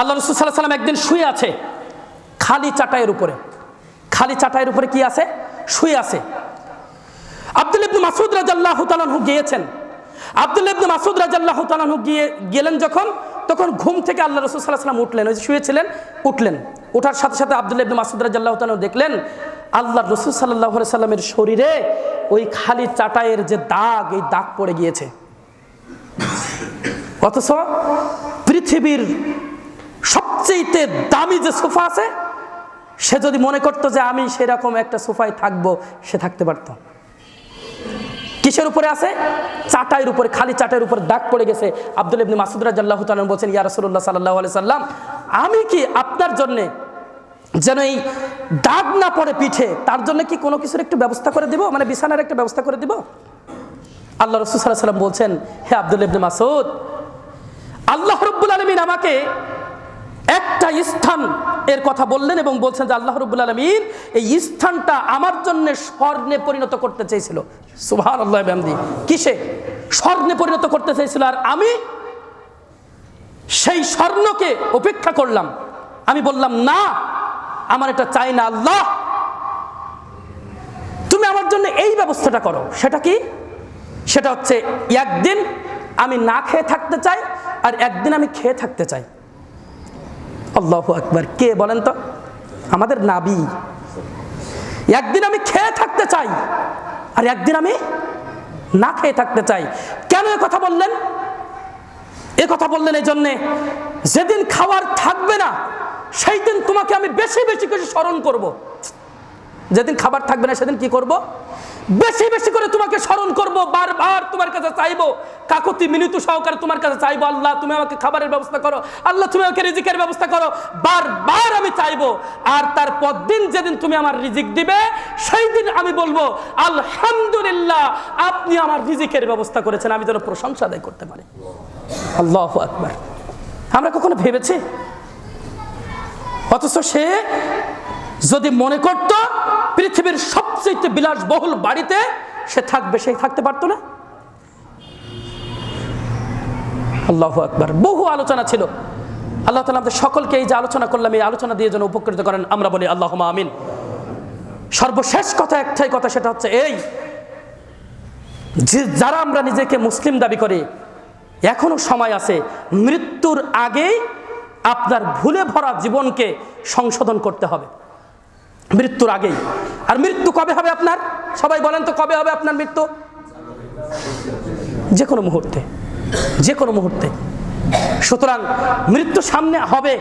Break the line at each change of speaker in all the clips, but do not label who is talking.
আল্লাহ রসুল সাল্লাহ সাল্লাম একদিন শুয়ে আছে, খালি চাটাইয়ের উপরে। খালি চাটাইয়ের উপরে কি আছে? শুয়ে আছে। আব্দুল ইবনে মাসুদ রাজাল্লাহ তালানহু গিয়েছেন। আব্দুল ইবনে মাসুদ রাজাল্লাহ তালানহু গিয়ে, গেলেন যখন, তখন ঘুম থেকে আল্লাহ রসুল সাল্লাহ সাল্লাম উঠলেন, ওই যে শুয়েছিলেন, উঠলেন। ওঠার সাথে সাথে আব্দুল ইবনে মাসুদ রাজাল্লাহ তালানহু দেখলেন, আল্লাহ রসুল সাল্লাহ সাল্লামের শরীরে ওই খালি চাটাইয়ের যে দাগ, এই দাগ পড়ে গিয়েছে। অথচ পৃথিবীর সবচেয়ে দামি যে সোফা আছে, সে যদি মনে করতো যে আমি সেরকম একটা সোফায় থাকব, সে থাকতে পারত। কিসের উপরে আছে? চাটাইয়ের উপরে, খালি চাটাইয়ের উপরে দাগ পড়ে গেছে। আব্দুল ইবনে মাসুদ রাজাল্লাহ তালন বলছেন, ইয়া রসুল্লাহ সাল্লাহ আলি সাল্লাম, আমি কি আপনার জন্যে যেন এই দাগ না পড়ে পিঠে, তার জন্য কি কোনো কিছুর একটু ব্যবস্থা করে দিব? মানে বিছানার একটা ব্যবস্থা করে দিব? আল্লাহ রসুল সাল্লাহ সাল্লাম বলছেন, হে আব্দুল ইবনে মাসুদ আল্লাহ রব্বুল আলমিন আমাকে একটা স্থান এর কথা বললেন এবং বলছেন যে আল্লাহ রব্বুল আলমিন এই স্থানটা আমার জন্য স্বর্ণে পরিণত করতে চেয়েছিল। সুভান আল্লাহ ব্যামদি কিসে? স্বর্ণে পরিণত করতে চেয়েছিল। আর আমি সেই স্বর্ণকে উপেক্ষা করলাম। আমি বললাম, না, আমার এটা চাই না আল্লাহ। তুমি আমার জন্য এই ব্যবস্থাটা করো। সেটা কি? সেটা হচ্ছে, একদিন আমি না খেয়ে থাকতে চাই, আর একদিন আমি খেয়ে থাকতে চাই। আল্লাহ আকবার। কে বলেন তো? আমাদের নাবি। একদিন আমি খেয়ে থাকতে চাই, আর একদিন আমি না খেয়ে থাকতে চাই। কেন এ কথা বললেন? এ কথা বললেন এই জন্যে, যেদিন খাওয়ার থাকবে না সেই দিন তোমাকে আমি বেশি বেশি করে স্মরণ করব। যেদিন খাবার থাকবে না, সেদিন কি করব। বেশি বেশি করে তোমাকে স্মরণ করব, বারবার তোমার কাছে চাইব। কাকতি মিনিটু সহকারে তোমার কাছে চাইব, আল্লাহ, তুমি আমাকে খাবারের ব্যবস্থা করো, আল্লাহ, তুমি আমাকে রিজিকের ব্যবস্থা করো, বারবার আমি চাইব। আর তারপর দিন যেদিন তুমি আমার রিজিক দিবে, সেই দিন আমি বলব, আলহামদুলিল্লাহ, আপনি আমার রিজিকের ব্যবস্থা করেছেন, আমি যেন প্রশংসা আদায় করতে পারি। আল্লাহ আকবার। আমরা কখনো ভেবেছি? অথচ সে যদি মনে করত পৃথিবীর সবচেয়ে বিলাসবহুল বাড়িতে সে থাকবে, সে থাকতে পারতো না। আল্লাহ আকবার। বহু আলোচনা ছিল। আল্লাহ তালা আমাদের সকলকে এই যে আলোচনা করলাম, এই আলোচনা দিয়ে যেন উপকৃত করেন। আমরা বলি আল্লাহ আমিন। সর্বশেষ কথা, একটাই কথা, সেটা হচ্ছে এই যে যারা আমরা নিজেকে মুসলিম দাবি করি, এখনও সময় আছে, মৃত্যুর আগেই আপনার ভুলে ভরা জীবনকে সংশোধন করতে হবে। মৃত্যুর আগেই। আর মৃত্যু কবে হবে আপনার? সবাই বলেন তো, কবে হবে আপনার মৃত্যু? যে কোনো মুহূর্তে যে কোনো মুহূর্তে। সুতরাং মৃত্যু সামনে হবে,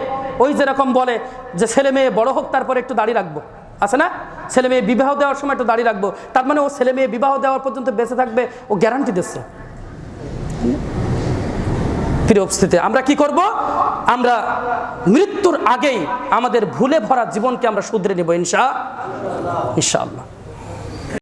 ওই যেরকম বলে যে ছেলে মেয়ে বড় হোক, তারপরে একটু দাড়ি রাখব। আছে না? ছেলে মেয়ে বিবাহ দেওয়ার সময় একটু দাঁড়িয়ে রাখব। তার মানে ও ছেলে মেয়ে বিবাহ দেওয়ার পর্যন্ত বেঁচে থাকবে, ও গ্যারান্টি দিচ্ছে। প্রিয় উপস্থিতি। আমরা কি করব? আমরা মৃত্যুর আগেই আমাদের ভুলে ভরা জীবনকে আমরা শুধরে নেব, ইনশা ইনশাআল্লাহ।